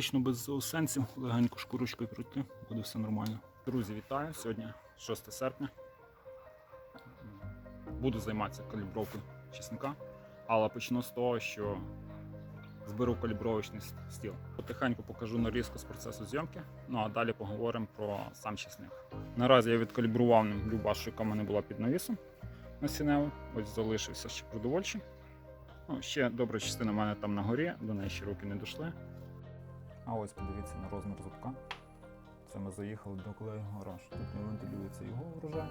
практично без заусенців, легенько шкурочкою пройти, буде все нормально. Друзі, вітаю! Сьогодні 6 серпня. Буду займатися калібровкою чесника, але почну з того, що зберу калібровочний стіл. Потихеньку покажу нарізку з процесу зйомки, ну а далі поговоримо про сам чесник. Наразі я відкалібрував любашу, яка в мене була під навісом насінневу. Ось залишився ще продовольчий. Ну, ще добра частина в мене там на горі, до неї ще руки не дійшли. А ось подивіться на розмір зубка. Це ми заїхали до колеги гараж. Тут не вентилюється його врожай.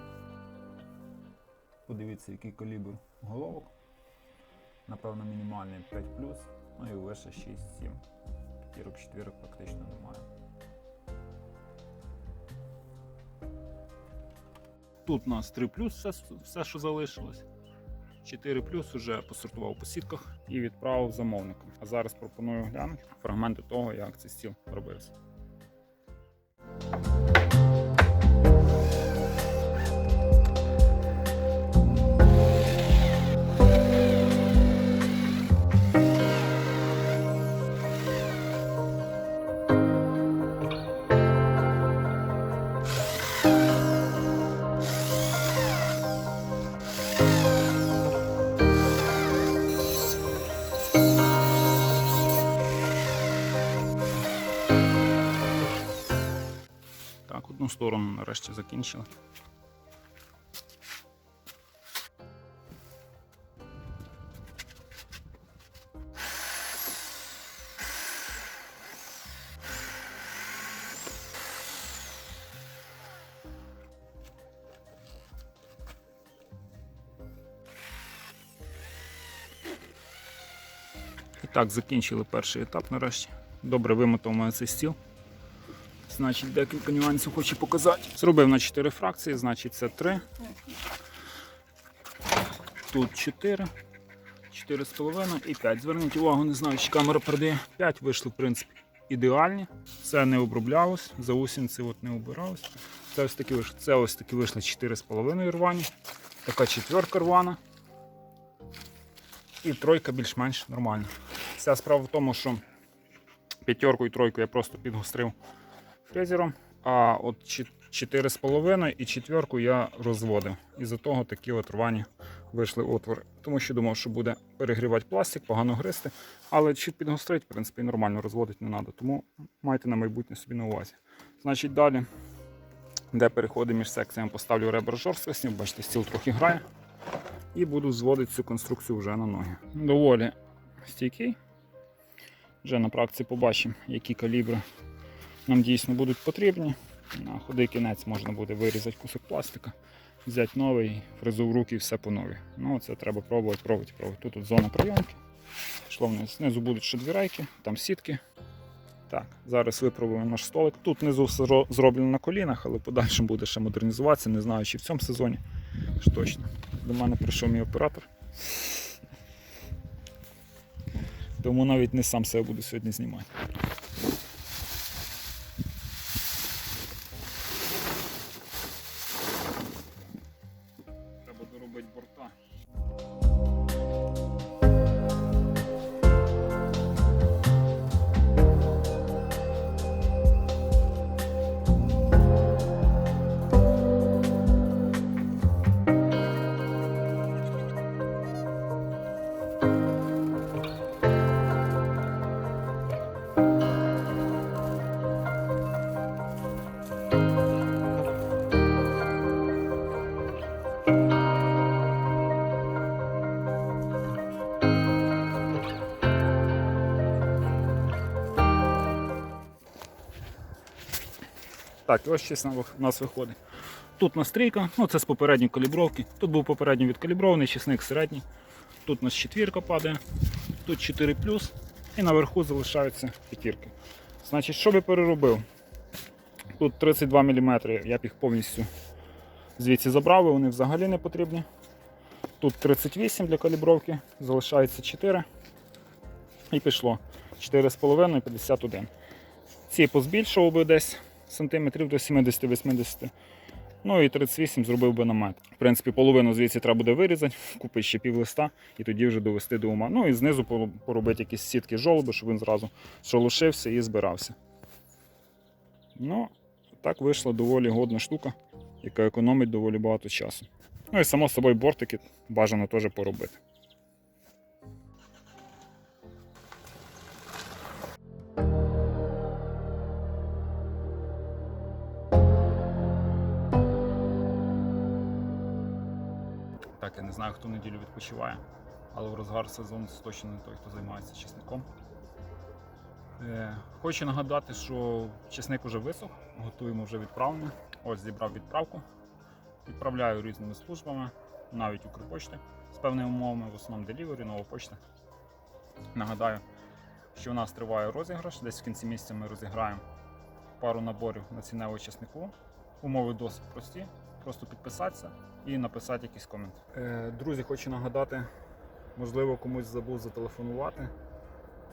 Подивіться, який калібр головок. Напевно, мінімальний 5 ну і вище 6-7. П'ятірок, четвірок практично немає. Тут у нас 3 все, все, що залишилось. 4 плюс уже посортував по сітках і відправив замовникам. А зараз пропоную глянути фрагменти того, як цей стіл робився. Одну сторону нарешті закінчили. І так, закінчили перший етап нарешті. Добре вимотав мене цей стіл. Значить, декілька нюансів хочу показати. Зробив на 4 фракції, значить це 3. Тут 4. 4,5 і 5. Зверніть увагу, не знаю, чи камера передає. 5 вийшли, в принципі, ідеальні. Це не оброблялось, заусінці от не обиралось. Це ось такі вийшли. Це ось такі вийшли 4,5 рвані. Така четверка рвана. І тройка більш-менш нормальна. Вся справа в тому, що п'ятерку і тройку я просто підгострив фрезером, а от 4,5 і четверку я розводив. І за того такі от рвані вийшли отвори. Тому що думав, що буде перегрівати пластик, погано гристи. Але чуть підгострить, в принципі, нормально розводити не треба. Тому майте на майбутнє собі на увазі. Значить, далі, де переходи між секціями, поставлю ребра жорсткості. Бачите, стіл трохи грає. І буду зводити цю конструкцію вже на ноги. Доволі стійкий. Вже на практиці побачимо, які калібри нам дійсно будуть потрібні. На худий кінець можна буде вирізати кусок пластика, взяти новий, фрезу в руки і все по нові. Ну це треба пробувати, пробувати, пробувати. Тут, тут зона прийомки. Пішло вниз. Знизу будуть ще дві рейки, там сітки. Так, зараз випробуємо наш столик. Тут внизу все ро- зроблено на колінах, але подальшому буде ще модернізуватися. Не знаю, чи в цьому сезоні. Ж точно. До мене прийшов мій оператор. Тому навіть не сам себе буду сьогодні знімати. Доробити борта. Так, ось щось у нас виходить. Тут настрійка, ну це з попередньої калібровки. Тут був попередньо відкалібрований, чесник середній. Тут у нас четвірка падає, тут 4 і наверху залишаються п'ятірки. Значить, що би переробив? Тут 32 мм, я б їх повністю звідси забрав, вони взагалі не потрібні. Тут 38 для калібровки, залишається 4. І пішло 4,5 і 51. Ці позбільшував би десь сантиметрів до 70-80. Ну і 38 зробив би намет. В принципі, половину звідси треба буде вирізати, купити ще пів листа і тоді вже довести до ума. Ну і знизу поробити якісь сітки жолоби, щоб він зразу шолошився і збирався. Ну, так вийшла доволі годна штука, яка економить доволі багато часу. Ну і само собою бортики бажано теж поробити. Я не знаю, хто неділю відпочиває, але в розгар сезону це точно не той, хто займається чесником. Е, хочу нагадати, що чесник вже висох, готуємо вже відправлення. Ось зібрав відправку. Відправляю різними службами, навіть Укрпочти з певними умовами, в основному Delivery, нова почта. Нагадаю, що у нас триває розіграш. Десь в кінці місяця ми розіграємо пару наборів на ціневу чеснику. Умови досить прості. Просто підписатися і написати якийсь комент. Е, друзі, хочу нагадати, можливо, комусь забув зателефонувати.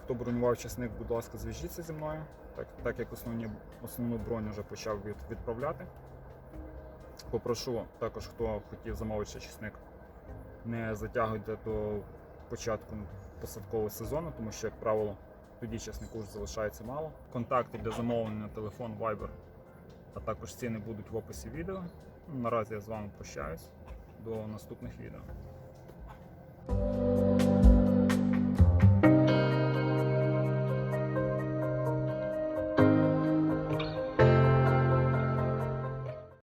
Хто бронював часник, будь ласка, зв'яжіться зі мною, так, так як основні, основну броню вже почав від, відправляти. Попрошу також, хто хотів замовити часник, не затягуйте до початку посадкового сезону, тому що, як правило, тоді часнику вже залишається мало. Контакти для замовлення телефон Viber, а також ціни будуть в описі відео. Наразі я з вами прощаюсь. До наступних відео.